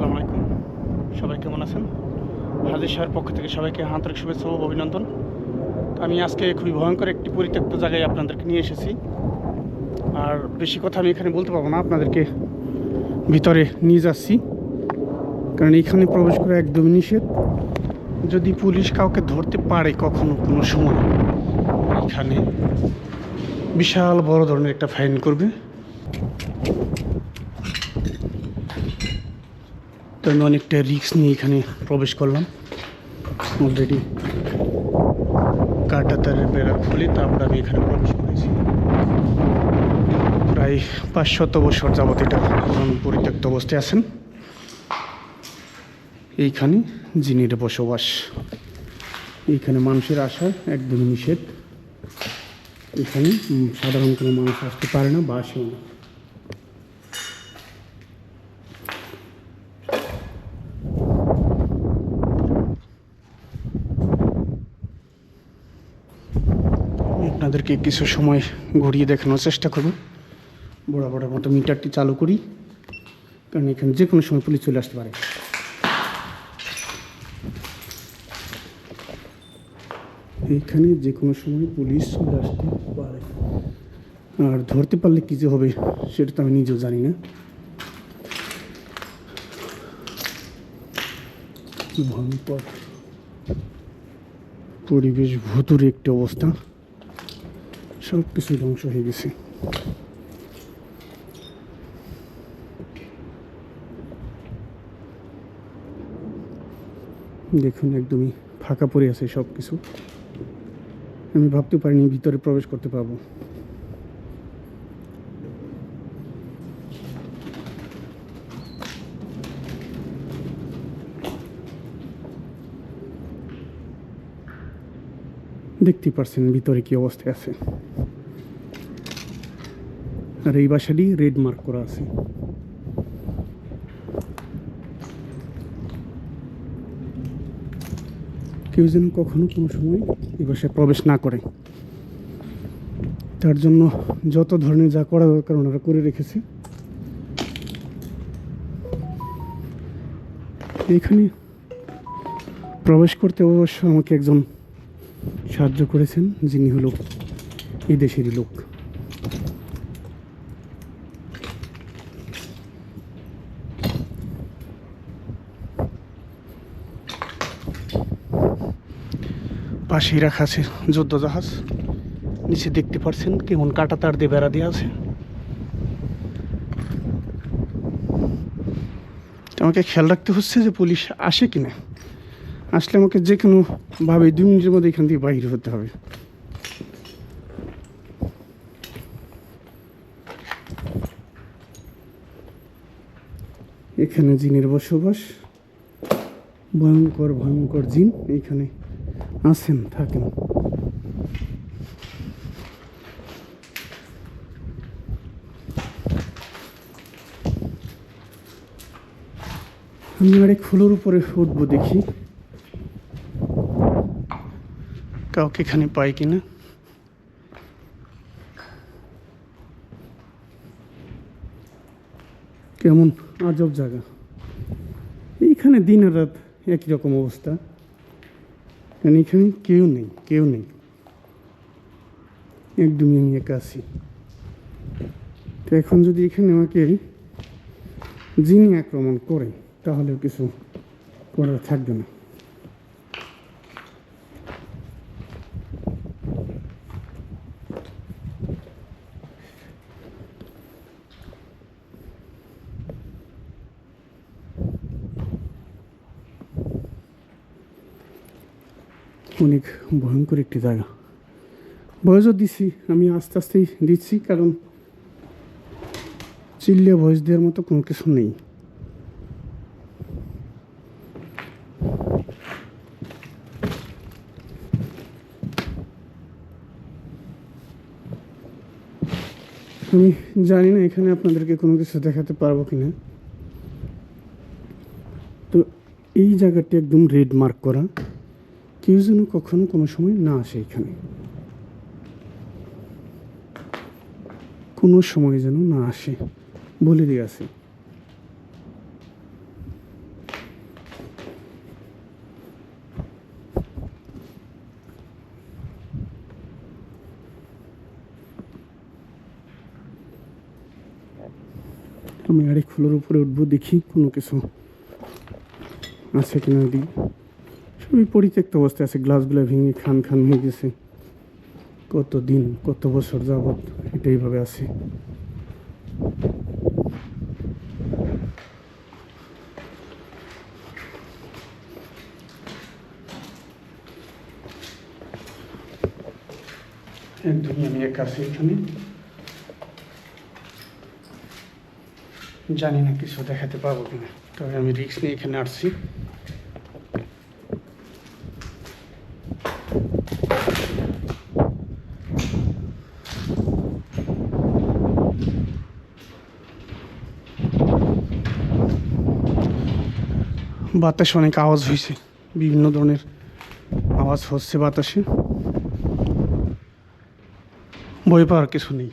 আসসালামু আলাইকুম। সবাই কেমন আছেন? হাজির সাহের পক্ষ থেকে সবাইকে আন্তরিক শুভেচ্ছা ও অভিনন্দন। আমি আজকে খুবই ভয়ঙ্কর একটি পরিত্যক্ত জায়গায় আপনাদেরকে নিয়ে এসেছি। আর বেশি কথা আমি এখানে বলতে পারব না, আপনাদেরকে ভিতরে নিয়ে যাচ্ছি। কারণ এখানে প্রবেশ করা একদমই নিষেধ। যদি পুলিশ কাউকে ধরতে পারে কখনো কোনো সময়, এখানে বিশাল বড় ধরনের একটা ফাইন করবে। তো আমি অনেকটা রিস্ক নিয়ে এখানে প্রবেশ করলাম। অলরেডি কাটা তারের বেড়া খুলে তারপর আমি এখানে প্রবেশ করেছি। প্রায় পাঁচশত বছর যাবত এটা পরিত্যক্ত অবস্থায় আছেন। এইখানে জিনের বসবাস, এইখানে মানুষের আসা একদমই নিষেধ। এখানে সাধারণ কোনো মানুষ আসতে পারে না বা আসেও না আমি আপনাদেরকে কিছু সময় ঘুরিয়ে দেখানোর চেষ্টা করব। বড় মতো মিটারটি চালু করি, কারণ এখানে যে কোনো সময় পুলিশ চলে আসতে পারে। এখানে যে কোনো সময় পুলিশ চলে আসতে পারে। আর ধরতে পারলে কী যে হবে, সেটা তো আমি নিজেও জানি না। পরিবেশ ভুতুরে একটি অবস্থা। সব কিছু ধ্বংস হয়ে গেছে। দেখুন, একদমই ফাঁকা পড়ে আছে সব কিছু। আমি ভাবতে পারিনি ভিতরে প্রবেশ করতে পারব। দেখতেই পারছেন ভিতরে কি অবস্থায় আছে। আর এই বাসাটি রেড মার্ক করা আছে। কেউ যেন কখনো কোনো সময় এই বাসায় প্রবেশ না করে। তার জন্য যত ধরনের যা করা দরকার ওনারা করে রেখেছে। এখানে প্রবেশ করতে অবশ্য আমাকে একজন সাহায্য করেছেন যিনি হলো এই দেশেরই লোক। পাশেই রাখা আছে যুদ্ধ জাহাজ নিচে দেখতে পাচ্ছেন কেমন কাটা তার দিয়ে বেড়া দেওয়া আছে। আমাকে খেয়াল রাখতে হচ্ছে যে পুলিশ আসে কিনা। আসলে আমাকে যে কোনোভাবে দুই মিনিটের মধ্যে এখান থেকে বাইরে হতে হবে। এখানে জিনের বসবাস। ভয়ঙ্কর ভয়ঙ্কর জিন এইখানে আছেন, থাকেন। আমি আরেক ফুলোর উপরে উঠবো দেখি। কাউকে এখানে পাই কিনা? কেমন আজব জায়গা। এইখানে দিন রাত একই রকম অবস্থা। কারণ এখানে কেউ নেই কেউ নেই। একদমই আমি একা আছি। তো এখন যদি এখানে আমাকে যিনি আক্রমণ করে তাহলেও কিছু করার থাকবে না। অনেক ভয়ঙ্কর একটি জায়গা। বয়সও দিছি, আমি আস্তে আস্তেই দিচ্ছি, কারণ চিল্লে ভয়েস দেওয়ার মতো কোনো কিছু নেই। আমি জানি না এখানে আপনাদেরকে কোনো কিছু দেখাতে পারব কি না তো এই জায়গাটি একদম রেড মার্ক করা। কেউ যেন কখনো কোনো সময় না আসে এখানে। কোনো সময় যেন না আসে, বলে দিয়েছে আমি আরেক ফুলের উপরে উঠবো দেখি কোনো কিছু আছে কিনা দিই সবই পরিত্যক্ত অবস্থায় আছে, গ্লাসগুলো ভেঙে খান খান হয়ে গেছে। কত দিন কত বছর যাবৎ এটা এইভাবে আছে? একদমই আমি একা আছি এখানে। জানি না কিছু দেখাতে পারব কিনা, তবে আমি রিস্ক নিয়ে এখানে আসছি। বাতাসে অনেক আওয়াজ হয়েছে। বিভিন্ন ধরনের আওয়াজ হচ্ছে বাতাসে। ভয় পাওয়ার কিছু নেই।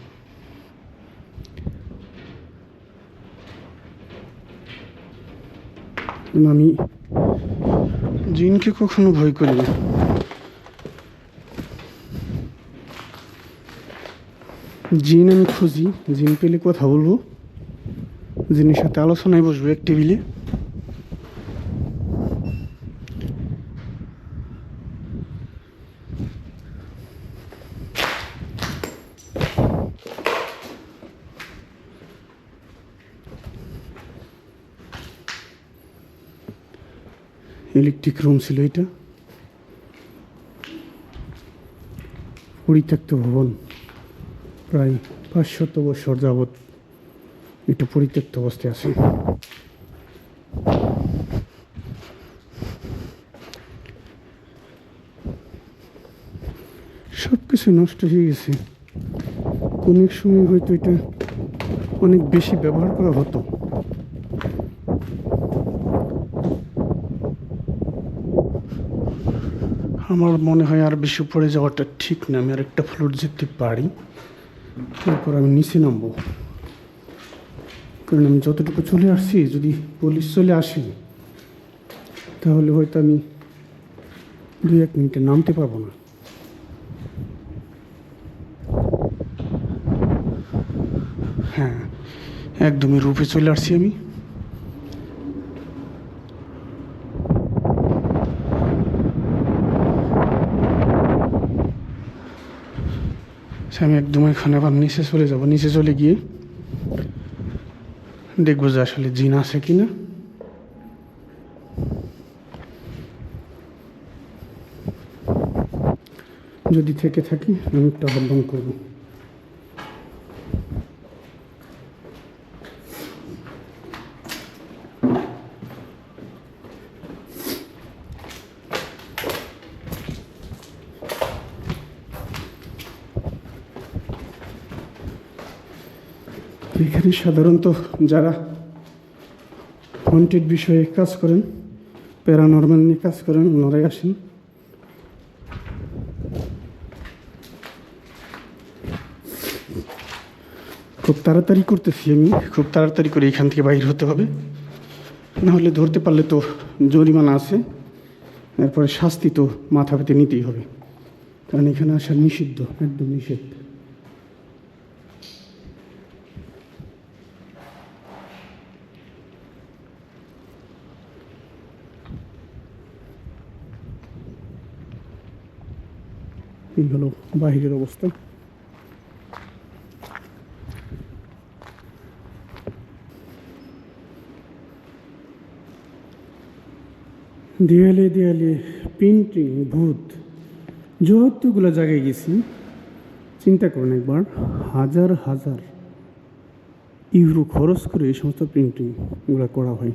আমি জিনকে কখনো ভয় করি না। জিন আমি খুঁজি, জিন পেলে কথা বলব। জিনের সাথে আলোচনায় বসবো এক টেবিলে। ইলেকট্রিক রুম ছিল এটা। পরিত্যক্ত ভবন, প্রায় পাঁচশত বছর যাবৎ এটা পরিত্যক্ত অবস্থায় আছে। সব কিছু নষ্ট হয়ে গেছে। অনেক সময় হয়তো এটা অনেক বেশি ব্যবহার করা হতো। আমার মনে হয় আর বেশি উপরে যাওয়াটা ঠিক না, আমি আর একটা ফ্লোর যেতে পারি। তারপর আমি নিচে নামবো। কারণ আমি যতটুকু চলে আসছি, যদি পুলিশ চলে আসি, তাহলে হয়তো আমি দুই এক মিনিটে নামতে পারব না। হ্যাঁ একদমই রূপে চলে আসছি আমি। আমি একদম এখানে আবার নিচে চলে যাব। নিচে চলে গিয়ে দেখব যে আসলে জিন আছে কি না যদি থেকে থাকি, আমি একটা আহ্বান করব। এখানে সাধারণত যারা হন্টেড বিষয়ে কাজ করেন প্যারানর্মাল নিয়ে কাজ করেন, ওনারাই আসেন। খুব তাড়াতাড়ি করতেছি আমি। খুব তাড়াতাড়ি করে এখান থেকে বাইর হতে হবে। না হলে ধরতে পারলে তো জরিমানা আছে। এরপরে শাস্তি তো মাথা পেতে নিতেই হবে। কারণ এখানে আসা নিষিদ্ধ, একদম নিষিদ্ধ। এই হলো বাহিরের অবস্থা। দেয়ালে দেয়ালে পেন্টিং ভূত। যতগুলো জায়গায় গেছি, চিন্তা করুন একবার, হাজার হাজার ইউরো খরচ করে এই সমস্ত প্রিন্টিংগুলো করা হয়।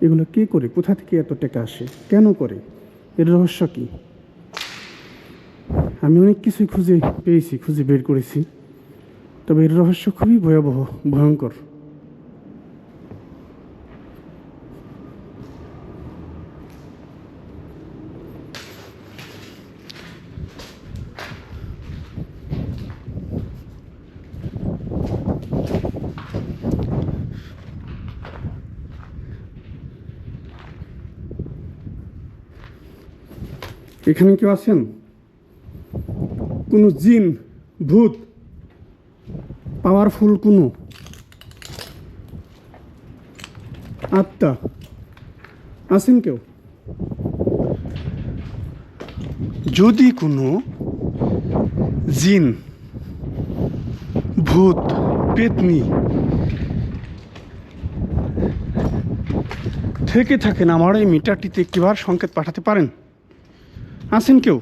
এগুলো কে করে? কোথা থেকে এত টাকা আসে? কেন করে? এর রহস্য কী? আমি অনেক কিছুই খুঁজে পেয়েছি, খুঁজে বের করেছি। তবে এর রহস্য খুবই ভয়াবহ, ভয়ঙ্কর। এখানে কেউ আছেন? কোনো জিন, ভূত পাওয়ারফুল কোনো। আত্মা। আছেন কেউ? যদি কোনো জিন, ভূত, পেতনি থেকে থাকেন, আমার এই মিটারটিতে একটিবার সংকেত পাঠাতে পারেন? আছেন কেউ?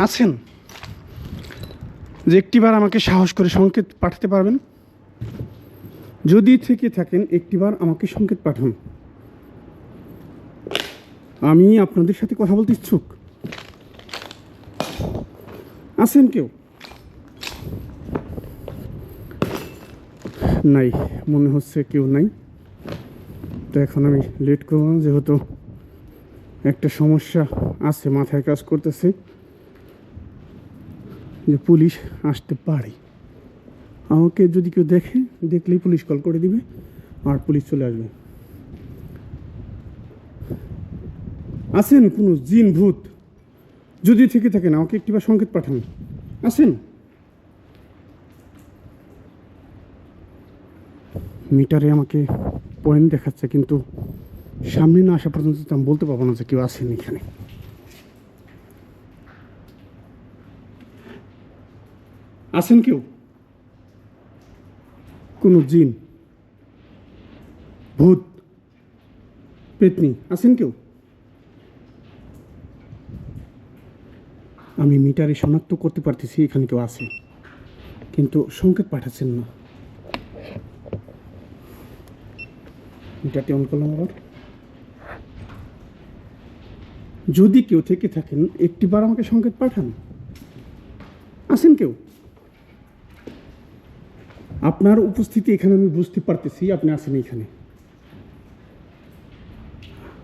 আছেন? যে একটিবার আমাকে সাহস করে সংকেত পাঠাতে পারবেন? যদি থেকে থাকেন, একটিবার আমাকে সংকেত পাঠান। আমি আপনাদের সাথে কথা বলতে ইচ্ছুক। আছেন কেউ? নাই, মনে হচ্ছে কেউ নাই। তো এখন আমি লেট করব যেহেতু একটা সমস্যা আছে, মাথায় কাজ করতেছে। যে পুলিশ আসতে পারে। আমাকে যদি কেউ দেখে, দেখলেই পুলিশ কল করে দিবে, আর পুলিশ চলে আসবে। আছেন কোনো জিন ভূত। যদি থেকে থাকেন, আমাকে একটিবার সংকেত পাঠান। আছেন মিটারে আমাকে পয়েন্ট দেখাচ্ছে, কিন্তু সামনে না আসা পর্যন্ত আমি বলতে পারব না যে কেউ আসেন এখানে। আছেন কেউ? কোনো জিন? ভূত? পেতনি? আছেন কেউ? আমি মিটারে শনাক্ত করতে পারতেছি, এখানে কেউ আছে। কিন্তু সংকেত পাঠাচ্ছেন না। মিটারটি অন করলাম আবার। যদি কেউ থেকে থাকেন, একটিবার আমাকে সংকেত পাঠান। আছেন কেউ? আপনার উপস্থিতি এখানে আমি বুঝতে পারতেছি, আপনি আছেন এখানে।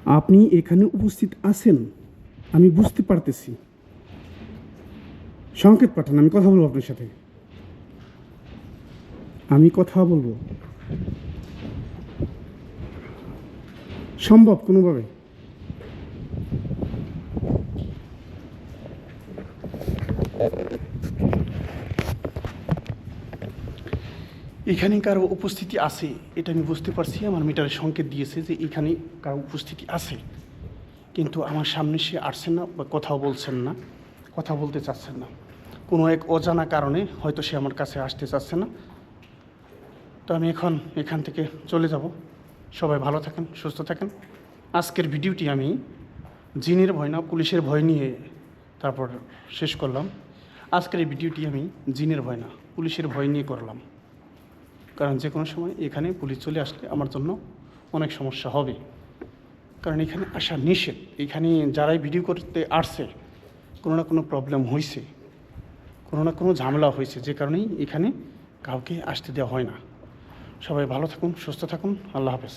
আপনি এখানে উপস্থিত আছেন, আমি বুঝতে পারতেছি। সংকেত পাঠান, আমি কথা বলব আপনার সাথে। আমি কথা বলব। সম্ভব কোনোভাবে? এখানে কারও উপস্থিতি আছে, এটা আমি বুঝতে পারছি। আমার মিটারে সংকেত দিয়েছে যে এখানে কারও উপস্থিতি আছে। কিন্তু আমার সামনে সে আসছেন না বা কথাও বলছেন না, কথা বলতে চাচ্ছেন না। কোনো এক অজানা কারণে হয়তো সে আমার কাছে আসতে চাচ্ছে না। তো আমি এখন এখান থেকে চলে যাব। সবাই ভালো থাকেন, সুস্থ থাকেন। আজকের ভিডিওটি আমি জিনের ভয় না, পুলিশের ভয় নিয়ে তারপর শেষ করলাম। আজকের এই ভিডিওটি আমি জিনের ভয় না, পুলিশের ভয় নিয়ে করলাম। কারণ যে কোনো সময় এখানে পুলিশ চলে আসলে আমার জন্য অনেক সমস্যা হবে। কারণ এখানে আসা নিষেধ। এখানে যারাই ভিডিও করতে আসছে, কোনো না কোনো প্রবলেম হয়েছে কোনো না কোনো ঝামেলা হয়েছে যে কারণেই এখানে কাউকে আসতে দেওয়া হয় না। সবাই ভালো থাকুন, সুস্থ থাকুন। আল্লাহ হাফেজ।